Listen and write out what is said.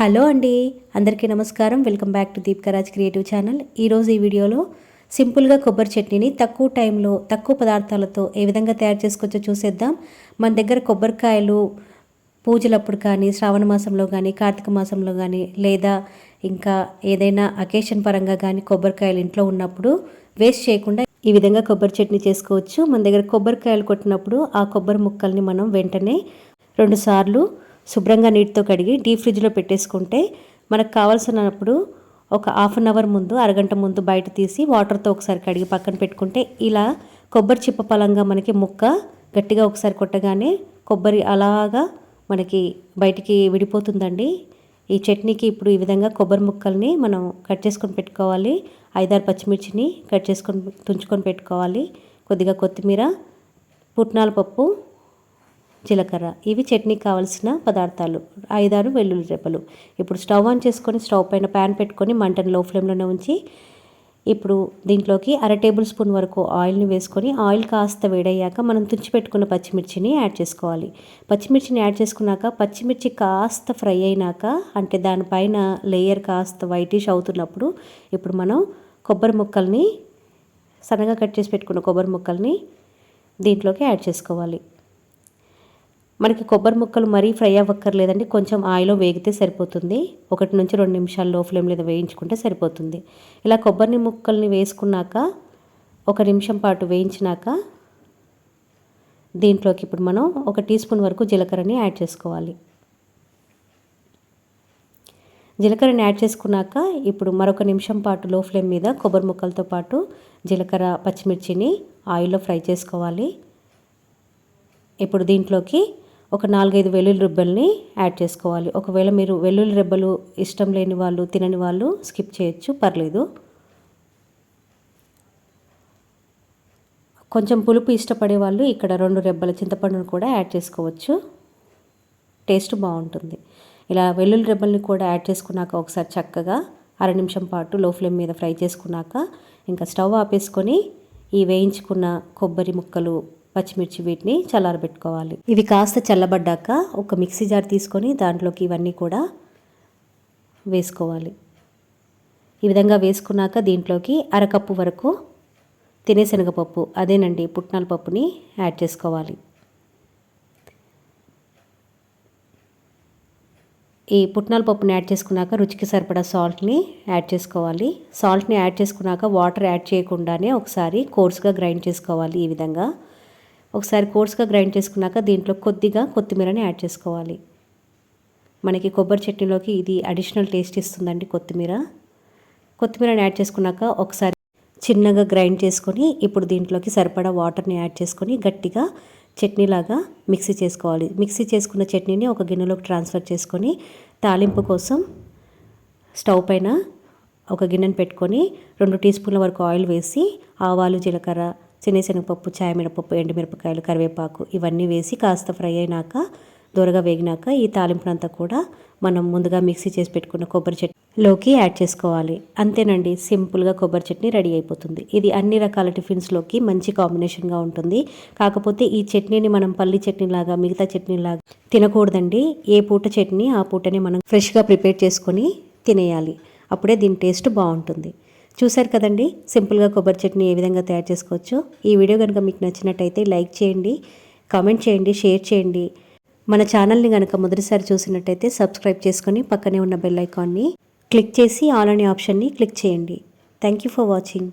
Hello అండి అందరికీ నమస్కారం. Welcome back to Deepkaraj creative channel. ఈరోజు ఈ వీడియోలో సింపుల్గా కొబ్బరి చట్నీని తక్కువ టైంలో తక్కువ పదార్థాలతో ఏ విధంగా తయారు చేసుకోవచ్చో చూసేద్దాం. మన దగ్గర కొబ్బరికాయలు పూజలప్పుడు కానీ శ్రావణ మాసంలో కానీ కార్తీక మాసంలో కానీ లేదా ఇంకా ఏదైనా అకేషన్ పరంగా కానీ కొబ్బరికాయలు ఇంట్లో ఉన్నప్పుడు వేస్ట్ చేయకుండా ఈ విధంగా కొబ్బరి చట్నీ చేసుకోవచ్చు. మన దగ్గర కొబ్బరికాయలు కొట్టినప్పుడు ఆ కొబ్బరి ముక్కల్ని మనం వెంటనే రెండుసార్లు శుభ్రంగా నీటితో కడిగి డీప్ ఫ్రిడ్జ్లో పెట్టేసుకుంటే మనకు కావాల్సినప్పుడు ఒక హాఫ్ అన్ అవర్ ముందు అరగంట ముందు బయట తీసి వాటర్తో ఒకసారి కడిగి పక్కన పెట్టుకుంటే ఇలా కొబ్బరి చిప్ప పలంగా మనకి ముక్క గట్టిగా ఒకసారి కొట్టగానే కొబ్బరి అలాగా మనకి బయటికి విడిపోతుందండి. ఈ చట్నీకి ఇప్పుడు ఈ విధంగా కొబ్బరి ముక్కల్ని మనం కట్ చేసుకొని పెట్టుకోవాలి. ఐదారు పచ్చిమిర్చిని కట్ చేసుకొని తుంచుకొని పెట్టుకోవాలి. కొద్దిగా కొత్తిమీర పుట్నాల పప్పు జీలకర్ర. ఇవి చట్నీకి కావాల్సిన పదార్థాలు. ఐదారు వెల్లుల్లి రెప్పలు ఇప్పుడు స్టవ్ ఆన్ చేసుకొని స్టవ్ పైన ప్యాన్ పెట్టుకొని మంటను లో ఫ్లేమ్లోనే ఉంచి ఇప్పుడు దీంట్లోకి అర టేబుల్ స్పూన్ వరకు ఆయిల్ని వేసుకొని ఆయిల్ కాస్త వేడయ్యాక మనం తుంచిపెట్టుకున్న పచ్చిమిర్చిని యాడ్ చేసుకోవాలి. పచ్చిమిర్చిని యాడ్ చేసుకున్నాక పచ్చిమిర్చి కాస్త ఫ్రై అయినాక అంటే దానిపైన లేయర్ కాస్త వైటిష్ అవుతున్నప్పుడు ఇప్పుడు మనం కొబ్బరి ముక్కల్ని సన్నగా కట్ చేసి పెట్టుకున్న కొబ్బరి ముక్కల్ని దీంట్లోకి యాడ్ చేసుకోవాలి. మనకి కొబ్బరి ముక్కలు మరీ ఫ్రై అవ్వక్కర్లేదండి. కొంచెం ఆయిల్లో వేగితే సరిపోతుంది. ఒకటి నుంచి రెండు నిమిషాలు లో ఫ్లేమ్ మీద వేయించుకుంటే సరిపోతుంది. ఇలా కొబ్బరి ముక్కల్ని వేసుకున్నాక ఒక నిమిషం పాటు వేయించినాక దీంట్లోకి ఇప్పుడు మనం ఒక టీ స్పూన్ వరకు జీలకర్రని యాడ్ చేసుకోవాలి. జీలకర్రని యాడ్ చేసుకున్నాక ఇప్పుడు మరొక నిమిషం పాటు లో ఫ్లేమ్ మీద కొబ్బరి ముక్కలతో పాటు జీలకర్ర పచ్చిమిర్చిని ఆయిల్లో ఫ్రై చేసుకోవాలి. ఇప్పుడు దీంట్లోకి ఒక నాలుగైదు వెల్లుల్లి రెబ్బల్ని యాడ్ చేసుకోవాలి. ఒకవేళ మీరు వెల్లుల్లి రెబ్బలు ఇష్టం లేని వాళ్ళు తినని వాళ్ళు స్కిప్ చేయొచ్చు పర్లేదు. కొంచెం పులుపు ఇష్టపడే వాళ్ళు ఇక్కడ రెండు రెబ్బల చింతపండును కూడా యాడ్ చేసుకోవచ్చు. టేస్ట్ బాగుంటుంది. ఇలా వెల్లుల్లి రెబ్బల్ని కూడా యాడ్ చేసుకున్నాక ఒకసారి చక్కగా అర నిమిషం పాటు లో ఫ్లేమ్ మీద ఫ్రై చేసుకున్నాక ఇంకా స్టవ్ ఆపేసుకొని ఈ వేయించుకున్న కొబ్బరి ముక్కలు పచ్చిమిర్చి వీటిని చల్లారబెట్టుకోవాలి. ఇవి కాస్త చల్లబడ్డాక ఒక మిక్సీ జార్ తీసుకొని దాంట్లోకి ఇవన్నీ కూడా వేసుకోవాలి. ఈ విధంగా వేసుకున్నాక దీంట్లోకి అరకప్పు వరకు తినే శనగపప్పు అదేనండి పుట్నాల పప్పుని యాడ్ చేసుకోవాలి. ఈ పుట్నాల పప్పుని యాడ్ చేసుకున్నాక రుచికి సరిపడా సాల్ట్ని యాడ్ చేసుకోవాలి. సాల్ట్ని యాడ్ చేసుకున్నాక వాటర్ యాడ్ చేయకుండానే ఒకసారి కోర్స్గా గ్రైండ్ చేసుకోవాలి ఈ విధంగా. ఒకసారి కోర్స్గా గ్రైండ్ చేసుకున్నాక దీంట్లో కొద్దిగా కొత్తిమీరని యాడ్ చేసుకోవాలి. మనకి కొబ్బరి చట్నీలోకి ఇది అడిషనల్ టేస్ట్ ఇస్తుందండి కొత్తిమీర. కొత్తిమీరని యాడ్ చేసుకున్నాక ఒకసారి చిన్నగా గ్రైండ్ చేసుకొని ఇప్పుడు దీంట్లోకి సరిపడా వాటర్ని యాడ్ చేసుకొని గట్టిగా చట్నీలాగా మిక్సీ చేసుకోవాలి. మిక్సీ చేసుకున్న చట్నీని ఒక గిన్నెలోకి ట్రాన్స్ఫర్ చేసుకొని తాలింపు కోసం స్టవ్ పైన ఒక గిన్నెను పెట్టుకొని రెండు టీ స్పూన్ల వరకు ఆయిల్ వేసి ఆవాలు జీలకర్ర శనగపప్పు చాయమినపప్పు ఎండుమిరపకాయలు కరివేపాకు ఇవన్నీ వేసి కాస్త ఫ్రై అయినాక దూరగా వేగినాక ఈ తాలింపునంతా కూడా మనం ముందుగా మిక్సీ చేసి పెట్టుకున్న కొబ్బరి చట్నీలోకి యాడ్ చేసుకోవాలి. అంతేనండి సింపుల్గా కొబ్బరి చట్నీ రెడీ అయిపోతుంది. ఇది అన్ని రకాల టిఫిన్స్లోకి మంచి కాంబినేషన్గా ఉంటుంది. కాకపోతే ఈ చట్నీని మనం పల్లి చట్నీ లాగా మిగతా చట్నీ లాగా తినకూడదండి. ఏ పూట చట్నీ ఆ పూటనే మనం ఫ్రెష్గా ప్రిపేర్ చేసుకొని తినేయాలి. అప్పుడే దీని టేస్ట్ బాగుంటుంది. చూశారు కదండి? సింపుల్గా కొబ్బరి చట్నీ ఏ విధంగా తయారు చేసుకోవచ్చు? ఈ వీడియో కనుక మీకు నచ్చినట్టయితే లైక్ చేయండి కామెంట్ చేయండి షేర్ చేయండి. మన ఛానల్ని కనుక మొదటిసారి చూసినట్టయితే సబ్స్క్రైబ్ చేసుకొని పక్కనే ఉన్న బెల్ ఐకాన్ని క్లిక్ చేసి ఆల్ అనే ఆప్షన్ని క్లిక్ చేయండి. Thank you for watching.